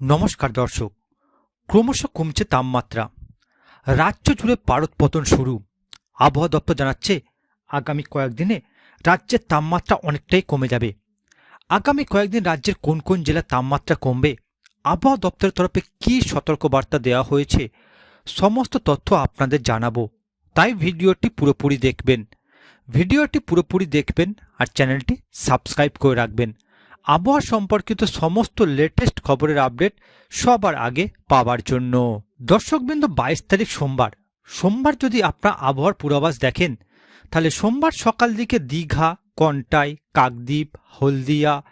নমস্কার দর্শক। ক্রমশ কমছে তাপমাত্রা। রাজ্য জুড়ে পারদ পতন শুরু। আবহাওয়া দপ্তর জানাচ্ছে, আগামী কয়েকদিনে রাজ্যের তাপমাত্রা অনেকটাই কমে যাবে। আগামী কয়েকদিন রাজ্যের কোন কোন জেলার তাপমাত্রা কমবে, আবহাওয়া দপ্তরের তরফে কী সতর্কবার্তা দেওয়া হয়েছে, সমস্ত তথ্য আপনাদের জানাব। তাই ভিডিওটি পুরোপুরি দেখবেন। ভিডিওটি পুরোপুরি দেখবেন আর চ্যানেলটি সাবস্ক্রাইব করে রাখবেন। আবহাওয়া সম্পর্কিত সমস্ত লেটেস্ট খবরের আপডেট সবার আগে পাওয়ার জন্য। দর্শকবৃন্দ, বাইশ তারিখ সোমবার। সোমবার যদি আপনার আবহাওয়ার পূর্বাভাস দেখেন, তাহলে সোমবার সকাল দিকে দীঘা, কন্টাই, কাকদ্বীপ, হলদিয়া,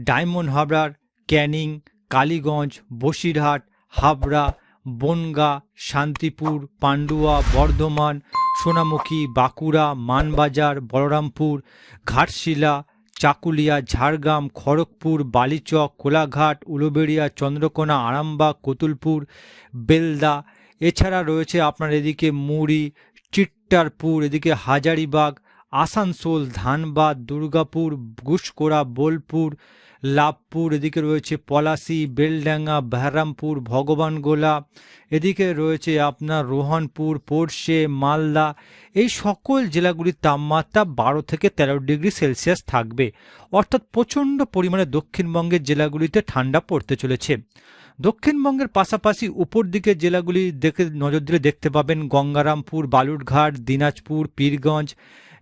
ডায়মন্ড হাবড়ার, ক্যানিং, কালীগঞ্জ, বসিরহাট, হাবড়া, বনগা, শান্তিপুর, পান্ডুয়া, বর্ধমান, সোনামুখী, বাঁকুড়া, মানবাজার, বলরামপুর, ঘাটশিলা চাকুলিয়া, ঝাড়গ্রাম, খড়গপুর, বালিচক, কোলাঘাট, উলুবেড়িয়া, চন্দ্রকোনা, আরামবাগ, কতুলপুর, বেলদা। এছাড়া রয়েছে আপনার এদিকে মুড়ি, চিট্টারপুর, এদিকে হাজারিবাগ আসানসোল, ধানবাদ, দুর্গাপুর ঘুষকোড়া বোলপুর, লাভপুর, এদিকে রয়েছে পলাশি, বেলডাঙ্গা, বেহরামপুর, ভগবানগোলা, এদিকে রয়েছে আপনার রোহনপুর পোরশে মালদা। এই সকল জেলাগুলির তাপমাত্রা বারো থেকে তেরো ডিগ্রি সেলসিয়াস থাকবে। অর্থাৎ প্রচণ্ড পরিমাণে দক্ষিণবঙ্গের জেলাগুলিতে ঠান্ডা পড়তে চলেছে। দক্ষিণবঙ্গের পাশাপাশি উপর দিকের জেলাগুলি দেখে নজর দিলে দেখতে পাবেন গঙ্গারামপুর, বালুরঘাট, দিনাজপুর, পীরগঞ্জ,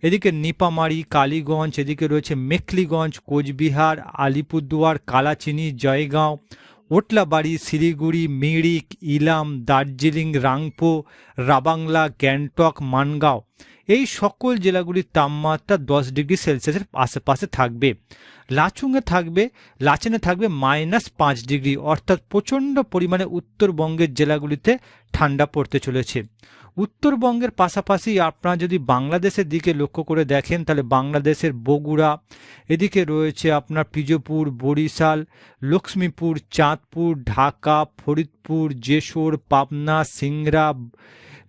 এদিকে নিপামারি, কালীগঞ্জ, এদিকে রয়েছে মেখলিগঞ্জ, কোচবিহার, আলিপুরদুয়ার, কালাচিনি, জয়গাঁও, ওটলাবাড়ি, শিলিগুড়ি, মিরিক, ইলাম, দার্জিলিং রাংপো রাবাংলা, গ্যাংটক, মানগাঁও। এই সকল জেলাগুলির তাপমাত্রা দশ ডিগ্রি সেলসিয়াসের আশেপাশে থাকবে। লাচুংয়ে থাকবে, লাচেনে থাকবে মাইনাস পাঁচ ডিগ্রি, অর্থাৎ প্রচণ্ড পরিমাণে উত্তরবঙ্গের জেলাগুলিতে ঠান্ডা পড়তে চলেছে। উত্তরবঙ্গের পাশাপাশি আপনারা যদি বাংলাদেশের দিকে লক্ষ্য করে দেখেন, তাহলে বাংলাদেশের বগুড়া, এদিকে রয়েছে আপনার পিজপুর বরিশাল, লক্ষ্মীপুর, চাঁদপুর, ঢাকা, ফরিদপুর, যশোর, পাবনা, সিংড়া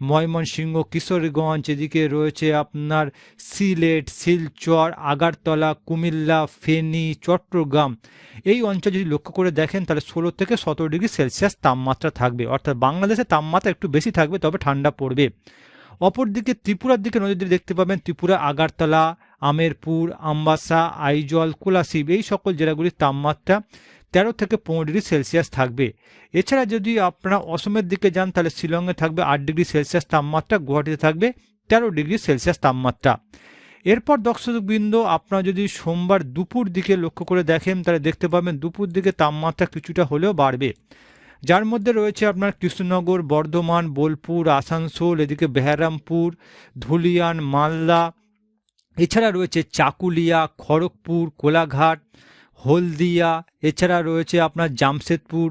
ময়মনসিংহ কিশোরগঞ্জ, এদিকে রয়েছে আপনার সিলেট, শিলচর, আগারতলা, কুমিল্লা, ফেনী, চট্টগ্রাম। এই অঞ্চল যদি লক্ষ্য করে দেখেন, তাহলে ষোলো থেকে সতেরো ডিগ্রি সেলসিয়াস তাপমাত্রা থাকবে। অর্থাৎ বাংলাদেশের তাপমাত্রা একটু বেশি থাকবে, তবে ঠান্ডা পড়বে। অপরদিকে ত্রিপুরার দিকে নজর দিয়ে দেখতে পাবেন, ত্রিপুরা, আগারতলা, আমেরপুর, আমবাসা, আইজল, কোলাশিব, এই সকল জেলাগুলির তাপমাত্রা তেরো থেকে পনেরো ডিগ্রি সেলসিয়াস থাকবে। এছাড়া যদি আপনারা অসমের দিকে যান, তাহলে শিলংয়ে থাকবে আট ডিগ্রি সেলসিয়াস তাপমাত্রা, গুয়াহাটিতে থাকবে তেরো ডিগ্রি সেলসিয়াস তাপমাত্রা। এরপর দর্শকবৃন্দ, আপনারা যদি সোমবার দুপুর দিকে লক্ষ্য করে দেখেন, তাহলে দেখতে পাবেন দুপুর দিকে তাপমাত্রা কিছুটা হলেও বাড়বে। যার মধ্যে রয়েছে আপনার কৃষ্ণনগর, বর্ধমান, বোলপুর, আসানসোল, এদিকে বেহারামপুর, ধুলিয়ান, মালদা। এছাড়া রয়েছে চাকুলিয়া, খড়গপুর, কোলাঘাট হলদিয়া এছাড়া রয়েছে আপনার জামশেদপুর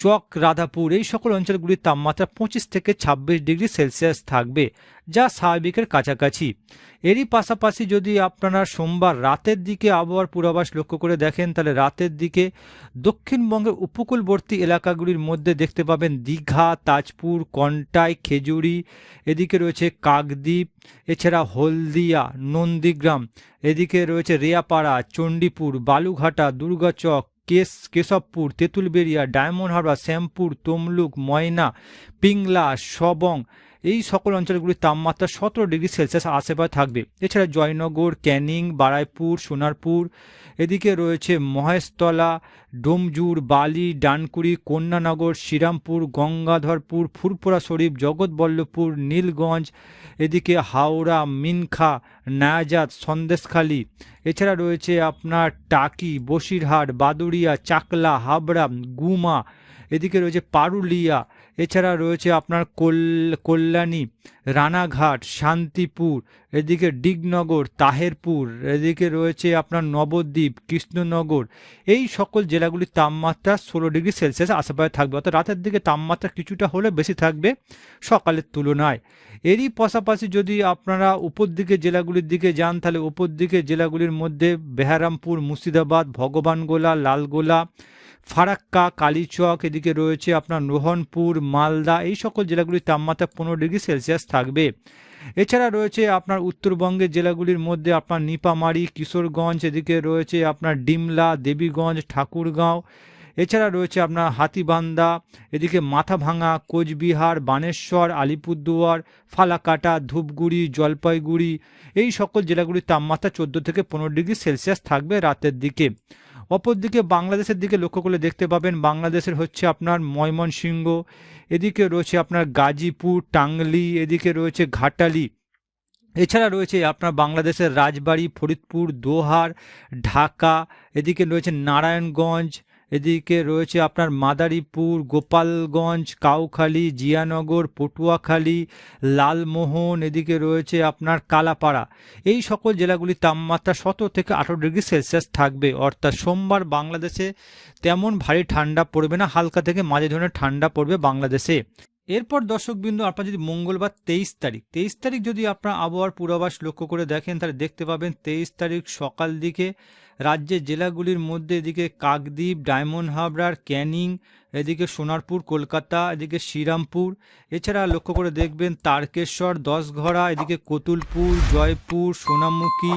চক, রাধাপুর, এই সকল অঞ্চলগুলির তাপমাত্রা পঁচিশ থেকে ছাব্বিশ ডিগ্রি সেলসিয়াস থাকবে, যা স্বাভাবিকের কাছাকাছি। এরই পাশাপাশি যদি আপনারা সোমবার রাতের দিকে আবহাওয়ার পূর্বাভাস লক্ষ্য করে দেখেন, তাহলে রাতের দিকে দক্ষিণবঙ্গের উপকূলবর্তী এলাকাগুলির মধ্যে দেখতে পাবেন দীঘা, তাজপুর, কন্টাই, খেজুরি, এদিকে রয়েছে কাকদ্বীপ, এছাড়া হলদিয়া, নন্দীগ্রাম, এদিকে রয়েছে রেয়াপাড়া, চণ্ডীপুর, বালুঘাটা, দুর্গাচক কেস কেশবপুর তেঁতুলবেড়িয়া ডায়মন্ড হারবার শ্যামপুর তমলুক ময়না পিংলা সবং এই সকল অঞ্চলগুলির তাপমাত্রা সতেরো ডিগ্রি সেলসিয়াস আশেপাশে থাকবে। এছাড়া জয়নগর, ক্যানিং, বারাইপুর, সোনারপুর, এদিকে রয়েছে মহেশতলা, ডোমজুর, বালি, ডানকুড়ি, কন্যানগর, শ্রীরামপুর, গঙ্গাধরপুর, ফুরপুরা, শরীফ, জগৎবল্লভপুর, নীলগঞ্জ, এদিকে হাওড়া, মিনখা নায়াজাত সন্দেশখালী। এছাড়া রয়েছে আপনার টাকি, বসিরহাট, বাদুড়িয়া, চাকলা, হাবড়া, গুমা, এদিকে রয়েছে পারুলিয়া এছাড়া রয়েছে আপনার কল্যাণী, রানাঘাট, শান্তিপুর, এদিকে ডিগনগর, তাহেরপুর, এদিকে রয়েছে আপনার নবদ্বীপ, কৃষ্ণনগর। এই সকল জেলাগুলির তাপমাত্রা ষোলো ডিগ্রি সেলসিয়াস আশেপাশে থাকবে। অর্থাৎ রাতের দিকে তাপমাত্রা কিছুটা হলে বেশি থাকবে সকালের তুলনায়। এরই পাশাপাশি যদি আপনারা উপর দিকে জেলাগুলির দিকে যান, তাহলে উপর দিকে জেলাগুলির মধ্যে বেহারামপুর, মুর্শিদাবাদ, ভগবানগোলা, লালগোলা ফারাক্কা, কালীচক, এদিকে রয়েছে আপনার রোহনপুর মালদা, এই সকল জেলাগুলির তাপমাত্রা পনেরো ডিগ্রি সেলসিয়াস থাকবে। এছাড়া রয়েছে আপনার উত্তরবঙ্গের জেলাগুলির মধ্যে আপনার নিপামারি, কিশোরগঞ্জ, এদিকে রয়েছে আপনার ডিমলা, দেবীগঞ্জ, ঠাকুরগাঁও। এছাড়া রয়েছে আপনার হাতিবান্দা এদিকে মাথাভাঙা, কোচবিহার, বানেশ্বর, আলিপুরদুয়ার, ফালাকাটা, ধূপগুড়ি, জলপাইগুড়ি, এই সকল জেলাগুলির তাপমাত্রা চোদ্দ থেকে পনেরো ডিগ্রি সেলসিয়াস থাকবে রাতের দিকে। অপরদিকে বাংলাদেশের দিকে লক্ষ্য করলে দেখতে পাবেন বাংলাদেশের হচ্ছে আপনার ময়মনসিংহ, এদিকে রয়েছে আপনার গাজীপুর, টাংলি, এদিকে রয়েছে ঘাটালি। এছাড়া রয়েছে আপনার বাংলাদেশের রাজবাড়ি, ফরিদপুর, দোহার, ঢাকা, এদিকে রয়েছে নারায়ণগঞ্জ এদিকে রয়েছে আপনার মাদারীপুর, গোপালগঞ্জ, কাউখালী, জিয়ানগর, পটুয়াখালী, লালমোহন, এদিকে রয়েছে আপনার কালাপাড়া। এই সকল জেলাগুলির তাপমাত্রা সতেরো থেকে আঠেরো ডিগ্রি সেলসিয়াস থাকবে। অর্থাৎ সোমবার বাংলাদেশে তেমন ভারী ঠান্ডা পড়বে না, হালকা থেকে মাঝে ধরনের ঠান্ডা পড়বে বাংলাদেশে। এরপর দর্শকবৃন্দ, আপনার যদি মঙ্গলবার তেইশ তারিখ তেইশ তারিখ যদি আপনার আবহাওয়ার পূর্বাভাস লক্ষ্য করে দেখেন, তাহলে দেখতে পাবেন তেইশ তারিখ সকাল দিকে রাজ্যের জেলাগুলির মধ্যে এদিকে কাকদ্বীপ, ডায়মন্ড হাবড়ার ক্যানিং, এদিকে সোনারপুর, কলকাতা, এদিকে শ্রীরামপুর। এছাড়া লক্ষ্য করে দেখবেন তারকেশ্বর, দশঘরা, এদিকে কতুলপুর, জয়পুর, সোনামুখী,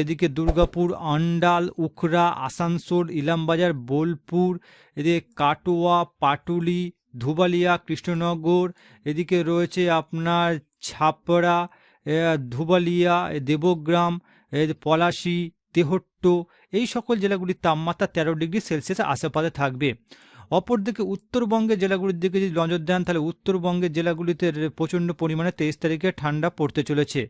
এদিকে দুর্গাপুর অন্ডাল উখরা আসানসোল, ইলামবাজার, বোলপুর, এদিকে কাটোয়া, পাটুলি ধুবালিয়া, কৃষ্ণনগর, এদিকে রয়েছে আপনার ছাপড়া ধুবালিয়া দেবগ্রাম পলাশি, তেহট্ট, এই সকল জেলাগুলির তাপমাত্রা তেরো ডিগ্রি সেলসিয়াস আশেপাশে থাকবে। অপরদিকে উত্তরবঙ্গের জেলাগুলির দিকে যদি নজর দেন, তাহলে উত্তরবঙ্গের জেলাগুলিতে প্রচণ্ড পরিমাণে তেইশ তারিখে ঠান্ডা পড়তে চলেছে।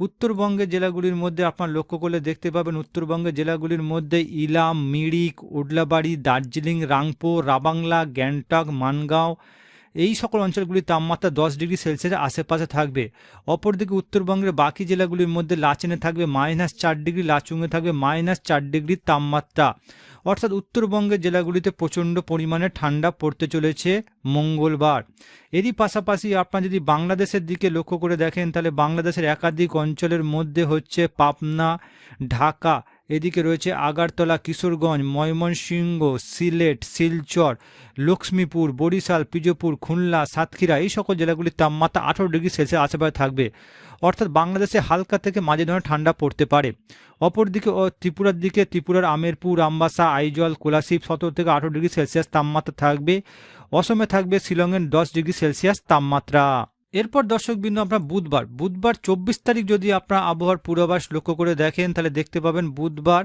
উত্তরবঙ্গের জেলাগুলির মধ্যে আপনার লক্ষ্য করলে দেখতে পাবেন, উত্তরবঙ্গের জেলাগুলির মধ্যে ইলাম, মিরিক উডলাবাড়ি দার্জিলিং, রাংপুর, রাবাংলা, গ্যাংটক, মানগাঁও এই সকল অঞ্চলগুলির তাপমাত্রা দশ ডিগ্রি সেলসিয়াসের আশেপাশে থাকবে। অপরদিকে উত্তরবঙ্গের বাকি জেলাগুলির মধ্যে লাচেনে থাকবে মাইনাস চার ডিগ্রি লাচুঙে থাকবে মাইনাস চার ডিগ্রির তাপমাত্রা। অর্থাৎ উত্তরবঙ্গের জেলাগুলিতে প্রচণ্ড পরিমাণে ঠান্ডা পড়তে চলেছে মঙ্গলবার। এরই পাশাপাশি আপনার যদি বাংলাদেশের দিকে লক্ষ্য করে দেখেন, তাহলে বাংলাদেশের একাধিক অঞ্চলের মধ্যে হচ্ছে পাবনা, ঢাকা। এদিকে রয়েছে আগারতলা, কিশোরগঞ্জ, ময়মনসিংহ, সিলেট, শিলচর, লক্ষ্মীপুর, বরিশাল পিজোপুর খুলনা, সাতক্ষীরা, এই সকল জেলাগুলির তাপমাত্রা আঠারো ডিগ্রি সেলসিয়াস আশেপাশে থাকবে। অর্থাৎ বাংলাদেশে হালকা থেকে মাঝে ধরনের ঠান্ডা পড়তে পারে। অপরদিকে ও ত্রিপুরার দিকে, ত্রিপুরার আমেরপুর, আমবাসা, আইজল কোলাশিব সতেরো থেকে আঠারো ডিগ্রি সেলসিয়াস তাপমাত্রা থাকবে। অসমে থাকবে শিলংয়ের দশ ডিগ্রি সেলসিয়াস তাপমাত্রা। এরপর দর্শক দর্শকবৃন্দ আপনার বুধবার বুধবার চব্বিশ তারিখ যদি আপনার আবহাওয়ার পূর্বাভাস লক্ষ্য করে দেখেন, তাহলে দেখতে পাবেন বুধবার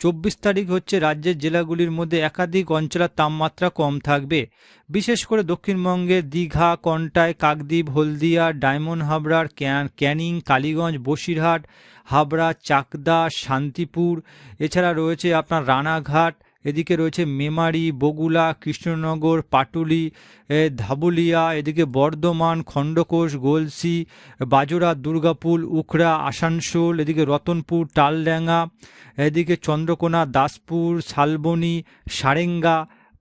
চব্বিশ তারিখ হচ্ছে রাজ্যের জেলাগুলির মধ্যে একাধিক অঞ্চলের তাপমাত্রা কম থাকবে। বিশেষ করে দক্ষিণবঙ্গে দীঘা কন্টায় কাকদ্বীপ, হলদিয়া, ডায়মন্ড হাবড়ার, ক্যান, ক্যানিং, কালীগঞ্জ, বসিরহাট, হাবড়া, চাকদা, শান্তিপুর, এছাড়া রয়েছে আপনার রানাঘাট এদিকে রয়েছে মেমারি, বগুলা, কৃষ্ণনগর, পাটুলি ধাবুলিয়া, এদিকে বর্ধমান, খণ্ডকোষ, গোলসি বাজোরা দুর্গাপুর উখড়া, আসানসোল, এদিকে রতনপুর টালডাঙ্গা এদিকে চন্দ্রকোনা, দাসপুর, শালবনী, সারেঙ্গা,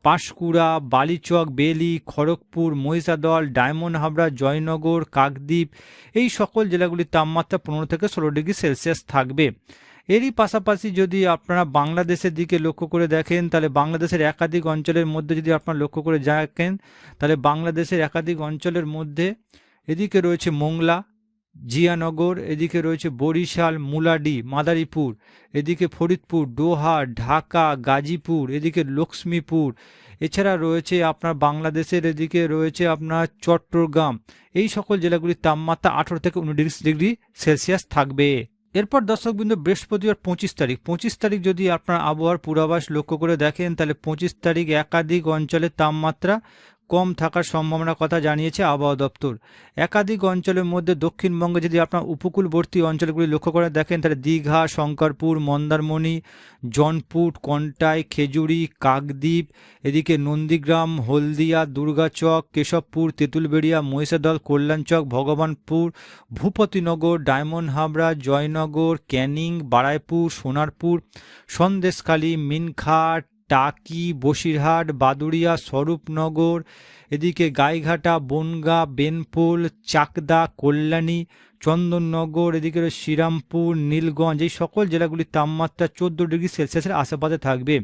পাঁশকুড়া, বালিচক, বেলি, খড়গপুর, মহিষাদল, ডায়মন্ড হাবড়া, জয়নগর, কাকদ্বীপ, এই সকল জেলাগুলির তাপমাত্রা পনেরো থেকে ষোলো ডিগ্রি সেলসিয়াস থাকবে। এরই পাশাপাশি যদি আপনারা বাংলাদেশের দিকে লক্ষ্য করে দেখেন, তাহলে বাংলাদেশের একাধিক অঞ্চলের মধ্যে যদি আপনারা লক্ষ্য করে দেখেন, তাহলে বাংলাদেশের একাধিক অঞ্চলের মধ্যে এদিকে রয়েছে মোংলা, জিয়ানগর, এদিকে রয়েছে বরিশাল, মুলাডি, মাদারীপুর, এদিকে ফরিদপুর ডোহা ঢাকা, গাজীপুর, এদিকে লক্ষ্মীপুর, এছাড়া রয়েছে আপনার বাংলাদেশের এদিকে রয়েছে আপনার চট্টগ্রাম। এই সকল জেলাগুলির তাপমাত্রা আঠেরো থেকে উনত্রিশ ডিগ্রি সেলসিয়াস থাকবে। এরপর দর্শকবৃন্দ বৃহস্পতিবার পঁচিশ তারিখ। পঁচিশ তারিখ যদি আপনার আবহাওয়ার পূর্বাভাস লক্ষ্য করে দেখেন, তাহলে পঁচিশ তারিখ একাধিক অঞ্চলে তাপমাত্রা কম থাকার সম্ভাবনার কথা জানিয়েছে আবহাওয়া দপ্তর। একাধিক অঞ্চলের মধ্যে দক্ষিণবঙ্গে যদি আপনার উপকূলবর্তী অঞ্চলগুলি লক্ষ্য করে দেখেন, তাহলে দীঘা, শঙ্করপুর, মন্দারমণি জনপুট কন্টাই, খেজুরি, কাকদ্বীপ, এদিকে নন্দীগ্রাম, হলদিয়া, দুর্গাচক, কেশবপুর, তেঁতুলবেড়িয়া, মহিষাদল, কল্যাণচক, ভগবানপুর, ভূপতিনগর, ডায়মন্ড হাবড়া, জয়নগর, ক্যানিং, বারাইপুর, সোনারপুর, সন্দেশখালী, মিনখাট টাকি, বসিরহাট, বাদুড়িয়া, স্বরূপনগর, এদিকে গাইঘাটা, বনগা, বেনপোল, চাকদা, কল্যাণী, চন্দননগর, এদিকে শ্রীরামপুর, নীলগঞ্জ, এই সকল জেলাগুলির তাপমাত্রা চোদ্দ ডিগ্রি সেলসিয়াসের আশেপাশে থাকবে।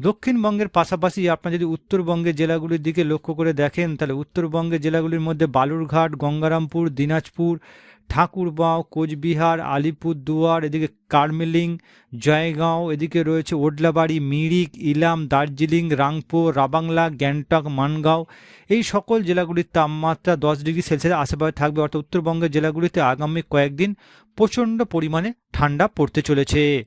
দক্ষিণবঙ্গের পাশাপাশি আপনার যদি উত্তরবঙ্গের জেলাগুলির দিকে লক্ষ্য করে দেখেন, তাহলে উত্তরবঙ্গের জেলাগুলির মধ্যে বালুরঘাট, গঙ্গারামপুর, দিনাজপুর ঠাকুরবাঁও কোচবিহার, আলিপুরদুয়ার, এদিকে কার্মেলিং, জয়গাঁও, এদিকে রয়েছে ওডলাবাড়ি, মিরিক, ইলাম, দার্জিলিং, রাংপুর, রাবাংলা, গ্যাংটক, মানগাঁও। এই সকল জেলাগুলির তাপমাত্রা দশ ডিগ্রি সেলসিয়াস আশেপাশে থাকবে, অর্থাৎ উত্তরবঙ্গের জেলাগুলিতে আগামী কয়েকদিন প্রচণ্ড পরিমাণে ঠান্ডা পড়তে চলেছে।